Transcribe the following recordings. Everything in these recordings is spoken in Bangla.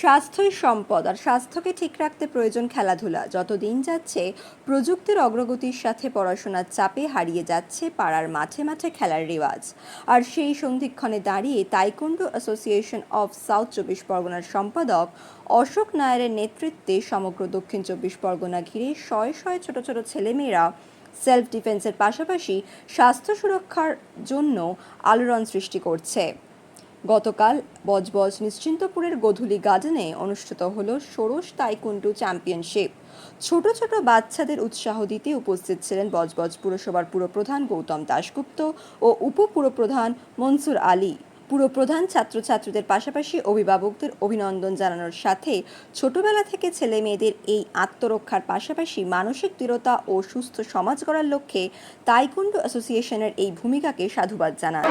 স্বাস্থ্যই সম্পদ আর স্বাস্থ্যকে ঠিক রাখতে প্রয়োজন খেলাধুলা। যত দিন যাচ্ছে, প্রযুক্তির অগ্রগতির সাথে পড়াশোনার চাপে হারিয়ে যাচ্ছে পাড়ার মাঠে মাঠে খেলার রেওয়াজ। আর সেই সন্ধিক্ষণে দাঁড়িয়ে তাইকুন্ডু অ্যাসোসিয়েশন অফ সাউথ চব্বিশ পরগনার সম্পাদক অশোক নায়ারের নেতৃত্বে সমগ্র দক্ষিণ চব্বিশ পরগনা ঘিরে শয়ে শয়ে ছোট ছোট ছেলেমেয়েরা সেলফ ডিফেন্সের পাশাপাশি স্বাস্থ্য সুরক্ষার জন্য আলোড়ন সৃষ্টি করছে। গতকাল বজবজ নিশ্চিন্তপুরের গোধূলি গার্ডেনে অনুষ্ঠিত হল ষোড়শ তাইকুন্ডু চ্যাম্পিয়নশিপ। ছোট ছোট বাচ্চাদের উৎসাহ দিতে উপস্থিত ছিলেন বজবজ পুরসভার পুরপ্রধান গৌতম দাশগুপ্ত ও উপপুরপ্রধান মনসুর আলী। পুরপ্রধান ছাত্রছাত্রীদের পাশাপাশি অভিভাবকদের অভিনন্দন জানানোর সাথে ছোটবেলা থেকে ছেলে মেয়েদের এই আত্মরক্ষার পাশাপাশি মানসিক দৃঢ়তা ও সুস্থ সমাজ গড়ার লক্ষ্যে তাইকুন্ডু অ্যাসোসিয়েশনের এই ভূমিকাকে সাধুবাদ জানান।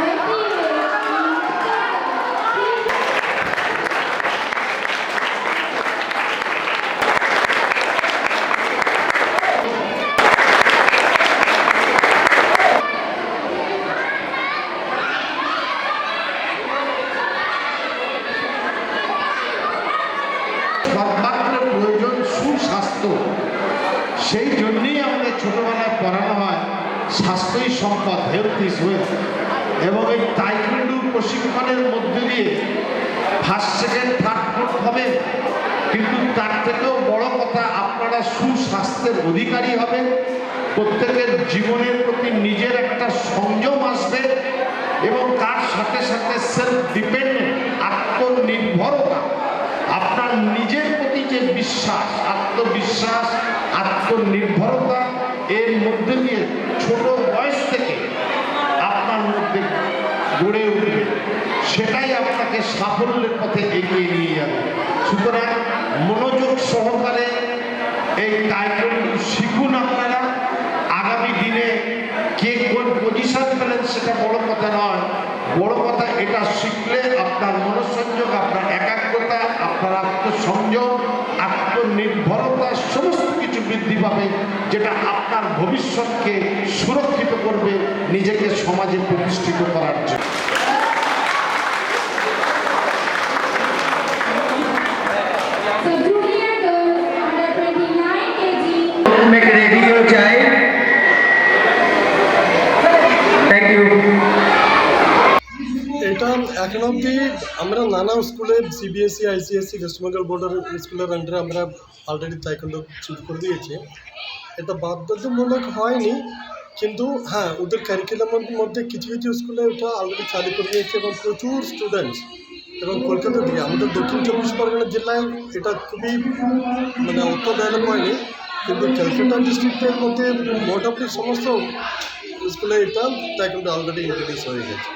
সেই জন্যই আমাদের ছোটবেলায় পড়ানো হয় স্বাস্থ্যই সম্পদ হেলথ ইজ ওয়েলথ এবং এই তাইকুন্ডু প্রশিক্ষণের মধ্যে দিয়ে ফার্স্ট সেকেন্ড থার্ড ফোর্থ হবে। কিন্তু তার থেকেও বড় কথা, আপনারা সুস্বাস্থ্যের অধিকারী হবে প্রত্যেকের জীবনের প্রতি নিজের একটা সংযম আসবে এবং তার সাথে সাথে সেলফ ডিপেন্ডেন্ট আত্মনির্ভরতা। আপনার নিজের প্রতি যে বিশ্বাস আত্মবিশ্বাস, আত্মনির্ভরতা এর মধ্যে দিয়ে ছোট বয়স থেকে আপনার মধ্যে গড়ে উঠবে। সেটাই আপনাকে সাফল্যের পথে এগিয়ে নিয়ে যাবে। সুতরাং মনোযোগ সহকারে এই টাইটেল শিখুন আপনারা। আগামী দিনে কে কোন পজিশন পেলেন সেটা বড় কথা নয়। বড় কথা, এটা শিখলে আপনার মনসংযোগ, আপনার একাগ্রতা, আপনার কিছু বৃদ্ধি পাবে যেটা আপনার ভবিষ্যৎকে সুরক্ষিত করবে নিজেকে সমাজে প্রতিষ্ঠিত করার জন্য। আমরা নানা স্কুলে সিবিএসসি আইসিএসসি ওয়েস্ট বেঙ্গল বোর্ডের স্কুলের আন্ডারে আমরা অলরেডি তাইকন্ড শুরু করে দিয়েছি। এটা বাধ্যতামূলক হয়নি, কিন্তু হ্যাঁ ওদের ক্যারিকুলামের মধ্যে কিছু কিছু স্কুলে ওটা অলরেডি চালু করে দিয়েছে এবং প্রচুর স্টুডেন্টস এবং কলকাতা থেকে আমাদের দক্ষিণ চব্বিশ পরগনা জেলায় এটা খুবই মানে অত ডেভেলপ হয়নি, কিন্তু ক্যালকাটা ডিস্ট্রিক্টের মধ্যে মোটামুটি সমস্ত স্কুলে এটা তাইকন্ড অলরেডি ইন্ট্রোডিউস হয়ে গেছে।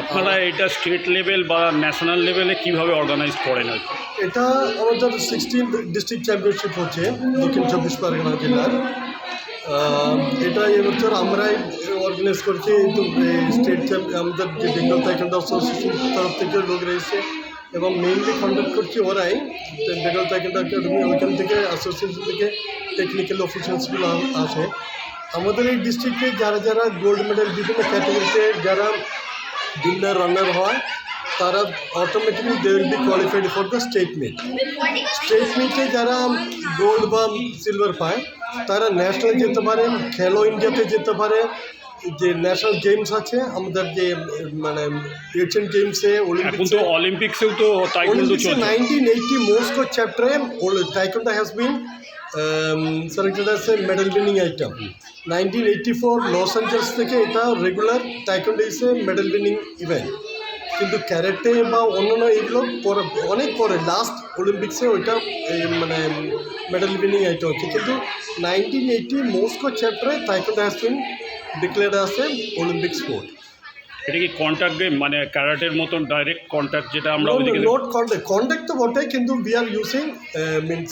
আপনারা এটা স্টেট লেভেল বা ন্যাশনাল লেভেলে কীভাবে অর্গানাইজ করেন আর? এটা আমাদের সিক্সটিন ডিস্ট্রিক্ট চ্যাম্পিয়নশিপ হচ্ছে, দক্ষিণ চব্বিশ পরগনা জেলার। এটা এবছর আমরাই অর্গানাইজ করছি কিন্তু স্টেট আমাদের যে বেঙ্গল তাইকন্ডা অ্যাসোসিয়েশন তরফ থেকে লোক রয়েছে, এবং মেইনলি কন্ডাক্ট করছি ওরাই। বেঙ্গল তাইকন্ডা একাডেমি ওইখান থেকে অ্যাসোসিয়েশন থেকে টেকনিক্যাল অফিসিয়ালসগুলো আছে আমাদের এই ডিস্ট্রিক্টে যারা যারা গোল্ড মেডেল বিভিন্ন ক্যাটাগরিতে যারা উইনার রানার হয় তারা automatically they will be qualified for the state meet state মিটে যারা গোল্ড বা সিলভার পায় তারা ন্যাশনাল যেতে পারে খেলো ইন্ডিয়াতে যেতে পারে যে ন্যাশনাল গেমস আছে আমাদের যে মানে এশিয়ান গেমসে অলিম্পিক্সে তো অলিম্পিক্সেও তো তাইকোন্ডো চলছে। 1980 Moscow chapter, ol- Taekwondo has been um, selected as a medal winning item. 1984 Los Angeles থেকে এটা regular taekwondo is medal winning event কিন্তু ক্যারেটে বা অন্যান্য এগুলো পরে অনেক পরে লাস্ট অলিম্পিক্সে ওইটা মানে মেডেল উইনিং আইটেম হচ্ছে। কিন্তু নাইনটিন এইটি মস্কো চ্যাপ্টারে taekwondo has been declared a Olympic sport এটা কি কন্ট্যাক্ট গেম মানে ক্যারাটের মতন ডাইরেক্ট কন্ট্যাক্ট যেটা আমরা no, not contact. Contact তো বটে কিন্তু we আর uh, means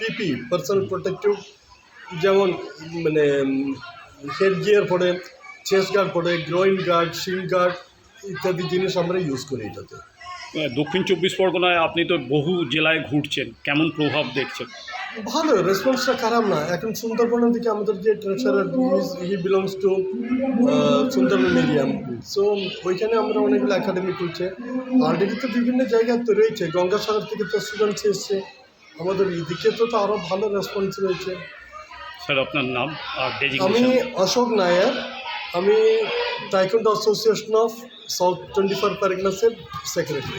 PP personal protective যেমন মানে হেড গিয়ার পড়ে চেস্ট গার্ড পড়ে গ্রোইন গার্ড শিল গার্ড ইত্যাদি জিনিস আমরা ইউজ করি এটাতে। দক্ষিণ চব্বিশ পরগনায় আপনি তো বহু জেলায় ঘুরছেন কেমন প্রভাব দেখছেন? ভালো রেসপন্সটা খারাপ না। এখন সুন্দরবনের দিকে আমাদের যে treasurer he belongs to Sundarban area so ওইখানে আমরা অনেকগুলো একাডেমি খুলছে। অলরেডি তো বিভিন্ন জায়গায় তো রয়েছে। গঙ্গাসাগর থেকে তো স্টুডেন্টস এসছে। আমাদের এদিকে তো তো আরও ভালো রেসপন্স রয়েছে। স্যার আপনার নাম আর আমি অশোক নায়ার। আমি taekwondo association of south twenty four প্যারাগনাসের secretary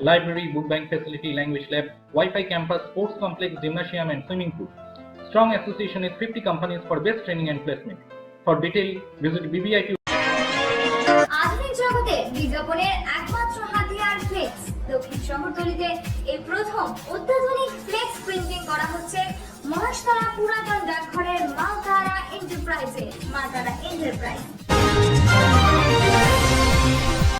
library, book bank facility, language lab, Wi-Fi campus, sports complex, gymnasium, and swimming pool. Strong association with 50 companies for best training and placement. For detail, visit এই প্রথম প্রিন্টিং করা হচ্ছে মহাশতলা পুরাতন ডাকঘরের মালতারা এন্টারপ্রাইজে মালতারা এন্টারপ্রাইজ